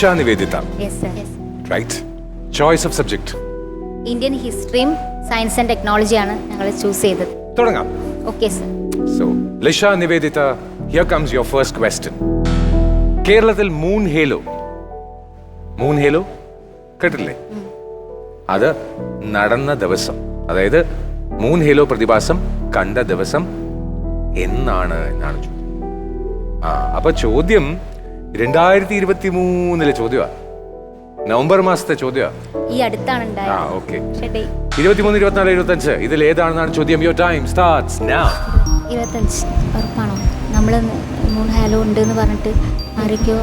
Lisha Nivedita yes sir right choice of subject Indian ഹിസ്റ്ററിയും science and ടെക്നോളജിയാണ് ഞങ്ങൾ choose ചെയ്തത്. തുടങ്ങാം. Okay sir so Lisha Nivedita here comes your first question കേരളത്തിൽ moon halo moon halo കേട്ടില്ലേ അത് നടന്ന ദിവസം. അതായത് മൂൺ ഹേലോ പ്രതിഭാസം കണ്ട ദിവസം എന്നാണ് എന്നാണ് ചോദ്യം. ആ അപ്പൊ ചോദ്യം രണ്ടായിരത്തി ഇരുപത്തി മൂന്നിലെ ചോദ്യമാണ് നവംബർ മാസത്തെ ചോദ്യമാണ് ഈ അടുത്താണ് ആ ഉണ്ടായത് ഓക്കെ. പക്ഷേ ഡേ ഇരുപത്തിമൂന്ന് ഇരുപത്തിനാല് ഇരുപത്തഞ്ച്. ഇതിൽ ഏതാണെന്നാണ് ചോദ്യം? യുവർ ടൈം സ്റ്റാർട്ട്സ് നൗ ഇരുപത്തഞ്ച്. ഉറപ്പാണോ? നമ്മൾ മൂന്ന് ഹാലോ ഉണ്ട് എന്ന് പറഞ്ഞിട്ട് ആരൊക്കെയോ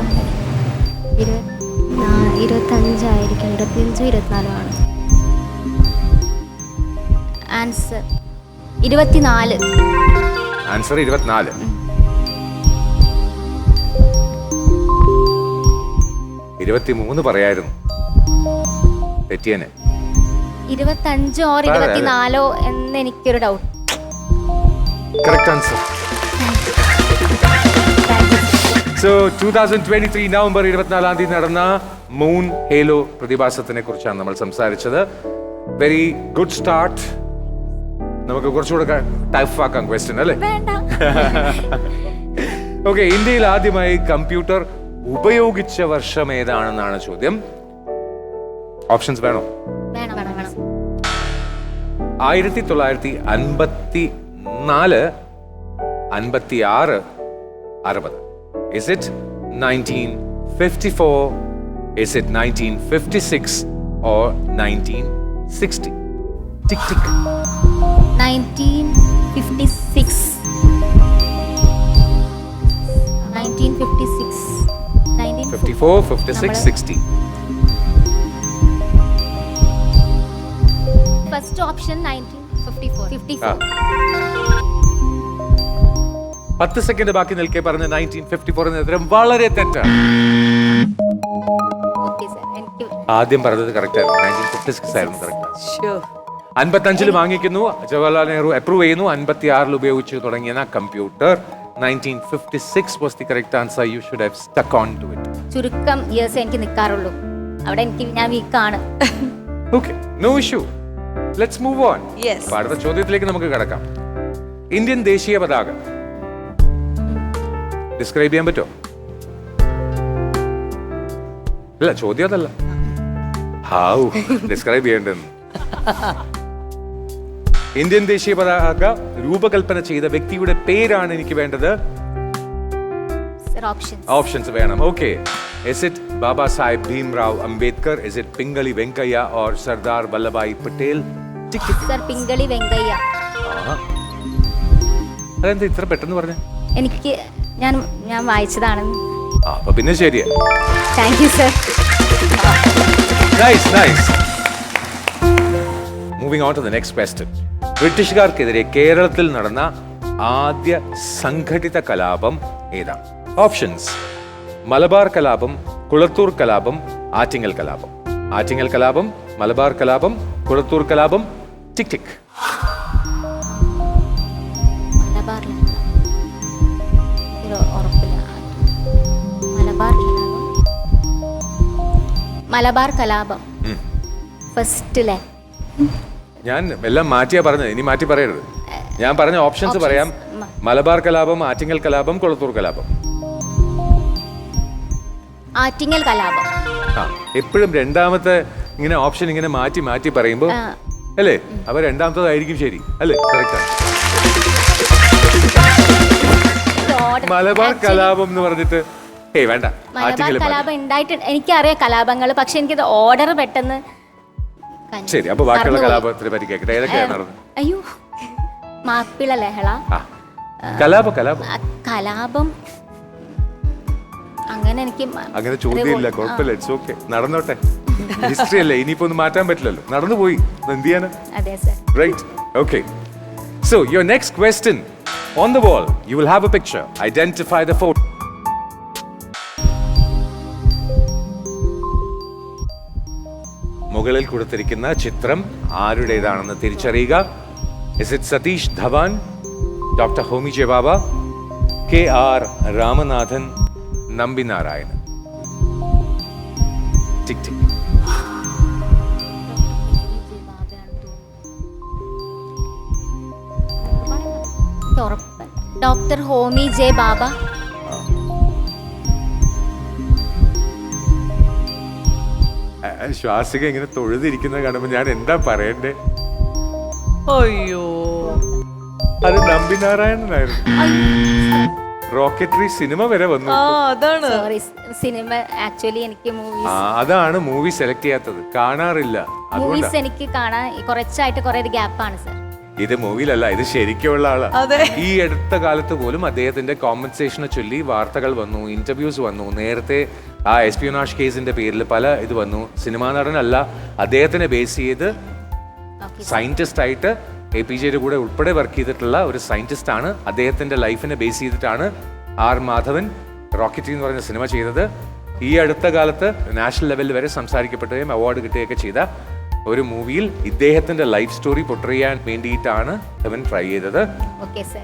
ഇരുപത് നാ- ഇരുപത്തഞ്ചായിരിക്കും. ഇരുപത്തിയഞ്ചും ഇരുപത്തിനാലും ആണ്. ആൻസർ ഇരുപത്തിനാല്. ആൻസർ ഇരുപത്തിനാല്. ഇരുപത്തിമൂന്ന് പറയായിരുന്നു. തെറ്റിയനെ. ഇരുപത്തഞ്ചോ ഓർ. ഇരുപത്തിനാലോ എന്ന് എനിക്കൊരു doubt correct answer so two thousand twenty three November ഇരുപത്തിനാലാം തീയതി നടന്ന മൂൺ ഹേലോ പ്രതിഭാസത്തിനെ കുറിച്ചാണ് നമ്മൾ സംസാരിച്ചത്. വെരി ഗുഡ് സ്റ്റാർട്ട് നമുക്ക് കുറച്ചുകൂടെ ടഫ് ആക്കാം ക്വസ്റ്റ്യൻ അല്ലേ? ഓക്കെ ഇന്ത്യയിൽ ആദ്യമായി കമ്പ്യൂട്ടർ ഉപയോഗിച്ച വർഷം ഏതാണെന്നാണ് ചോദ്യം? ഓപ്ഷൻസ് വേണോ? ആയിരത്തി തൊള്ളായിരത്തി അൻപത്തി നാല് അൻപത്തി ആറ് അറുപത്. Is it nineteen fifty four is it nineteen fifty six or nineteen sixty tick tick nineteen fifty four fifty six sixty first option പത്ത് സെക്കൻഡ് ബാക്കി നിൽക്കെ പറഞ്ഞ നയന്റീൻ ഫിഫ്റ്റി ഫോർ എന്ന ഉത്തരം വളരെ തെറ്റാണ്. ഓക്കെ സർ ആദ്യം പറഞ്ഞത് കറക്റ്റ് ആയിരുന്നു. നയന്റീൻ ഫിഫ്റ്റി സിക്സ് ആയിരുന്നു കറക്റ്റ് അൻപത്തഞ്ചിൽ വാങ്ങിക്കുന്നു. ജവഹർലാൽ നെഹ്റു അപ്രൂവ് ചെയ്യുന്നു. അൻപത്തി ആറിൽ ഉപയോഗിച്ച് തുടങ്ങിയ computer nineteen fifty six was the correct answer you should have stuck on to it ചുരുക്കം ഇയേഴ്സ് എനിക്ക് നിൽക്കാറുള്ളൂ അവിടെ എനിക്ക് ഞാൻ വീക്കാണ് okay no issue let's move on. അടുത്ത ചോദ്യത്തിലേക്ക് നമുക്ക് കടക്കാം. ഇന്ത്യൻ ദേശീയ പതാക. ഡിസ്ക്രൈബ് ചെയ്യാൻ പറ്റുമോ? അല്ല ചോദ്യം അതല്ല. ഹാവ് ഡിസ്ക്രൈബ് ചെയ്യേണ്ടെന്ന് ഇന്ത്യൻ ദേശീയ പതാക രൂപകൽപ്പന ചെയ്ത വ്യക്തിയുടെ പേരാണ് എനിക്ക് വേണ്ടത്. ഓപ്ഷൻസ് വേണം. Okay is it Baba Saheb Bhimrao Ambedkar is it Pingali Venkayya or Sardar Vallabhbhai Patel. Sir Pingali Venkayya. അതെന്താ ഇത്ര പെട്ടെന്ന് പറഞ്ഞു? എനിക്ക് ഞാൻ ഞാൻ വായിച്ചതാണ്. അപ്പൊ പിന്നെ ശരിയാ. Thank you sir nice nice moving on to the next question ബ്രിട്ടീഷുകാർക്കെതിരെ കേരളത്തിൽ നടന്ന ആദ്യ സംഘടിത കലാപം ഏതാണ്? ഓപ്ഷൻസ് മലബാർ കലാപം കുളത്തൂർ കലാപം ആറ്റിങ്ങൽ കലാപം. ആറ്റിങ്ങൽ കലാപം മലബാർ കലാപം കുളത്തൂർ കലാപം ടിക് ടിക്. മലബാർ കലാപം. ഫസ്റ്റിലെ. ഞാൻ എല്ലാം മാറ്റിയാ പറഞ്ഞത്. ഇനി മാറ്റി പറയരുത്. ഞാൻ പറഞ്ഞ ഓപ്ഷൻസ് പറയാം. മലബാർ കലാപം ആറ്റിങ്ങൽ കലാപം കുളത്തൂർ കലാപം. ആറ്റിങ്ങൽ കലാപം. എപ്പോഴും രണ്ടാമത്തെ ഇങ്ങനെ ഓപ്ഷൻ ഇങ്ങനെ മാറ്റി മാറ്റി പറയുമ്പോൾ അല്ലേ? അപ്പൊ രണ്ടാമത്തതായിരിക്കും ശരി. അല്ലേ? കറക്റ്റ് മലബാർ കലാപം എന്ന് പറഞ്ഞിട്ട് ഏയ് വേണ്ട. മലബാർ കലാപം ഉണ്ടായിട്ടുണ്ട്. എനിക്കറിയാം കലാപങ്ങൾ പക്ഷെ എനിക്കത് ഓർഡർ പെട്ടെന്ന് ശരി അപ്പൊ ബാക്കിയുള്ള. കലാപത്തിനെ പറ്റി കേൾക്കട്ടെ ഏതൊക്കെയാണ് നടന്നത്? അയ്യോ മാപ്പിള ലഹള. കലാപം കലാപം. കലാപം അങ്ങനെ എനിക്ക് അങ്ങനെ ചോദ്യമില്ല. കുഴപ്പമില്ല ഇറ്റ്സ് ഓക്കെ നടന്നോട്ടെ. ഹിസ്റ്ററി അല്ലേ ഇനിയിപ്പോ ഒന്നും മാറ്റാൻ പറ്റില്ലല്ലോ. നടന്നു പോയി എന്ത് ചെയ്യാനാ? അതെ sir right. So your next question on the wall you will have a picture identify the photo മുകളിൽ കൊടുത്തിരിക്കുന്ന ചിത്രം ആരുടേതാണെന്ന് തിരിച്ചറിയുക. Is it Satish Dhawan doctor Homi J Bhabha K R Ramanathan Nambi Narayanan. Tick tick. Doctor Homi J Bhabha. Swasika ഇങ്ങനെ തൊഴുതിരിക്കുന്നത് കാണുമ്പോൾ ഞാൻ എന്താ പറയണ്ടേ? അയ്യോ. അത് നമ്പിനാരായണനായിരുന്നു റോക്കറ്ററി സിനിമ വരെ വന്നു അതാണ്. സോറി സിനിമ ആക്ച്വലി എനിക്ക് മൂവീസ് അതാണ് മൂവി സെലക്ട് ചെയ്യാത്തത്. കാണാറില്ല. മൂവീസ് എനിക്ക് കാണാൻ കുറച്ചായിട്ട് കുറെ ഗ്യാപ്പാണ് സർ ഇത് മൂവിയിലല്ല ഇത് ശരിക്കുള്ള ആളാ. അതെ. ഈ അടുത്ത കാലത്ത് പോലും അദ്ദേഹത്തിന്റെ കോമ്പൻസേഷനെ ചൊല്ലി വാർത്തകൾ വന്നു ഇന്റർവ്യൂസ് വന്നു നേരത്തെ ആ എസ്പിയോനാഷ് കേസിന്റെ പേരിൽ പല ഇത് വന്നു. സിനിമാ നടനല്ല അദ്ദേഹത്തിനെ ബേസ് ചെയ്ത് സയന്റിസ്റ്റ് ആയിട്ട് എ പി ജെയുടെ കൂടെ ഉൾപ്പെടെ വർക്ക് ചെയ്തിട്ടുള്ള ഒരു സയന്റിസ്റ്റ് ആണ്. അദ്ദേഹത്തിന്റെ ലൈഫിനെ ബേസ് ചെയ്തിട്ടാണ് ആർ മാധവൻ റോക്കറ്റി എന്ന് പറഞ്ഞ സിനിമ ചെയ്തത്. ഈ അടുത്ത കാലത്ത് നാഷണൽ ലെവലിൽ വരെ സംസാരിക്കപ്പെടുകയും അവാർഡ് കിട്ടുകയൊക്കെ ചെയ്ത ഒരു മൂവിയിൽ ഇദ്ദേഹത്തിന്റെ ലൈഫ് സ്റ്റോറി പൊട്ടർ ചെയ്യാൻ വേണ്ടിയിട്ടാണ് അവൻ ട്രൈ ചെയ്തത്.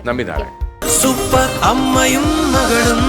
നമ്പി നാളെ സൂപ്പർ അമ്മയും മകളും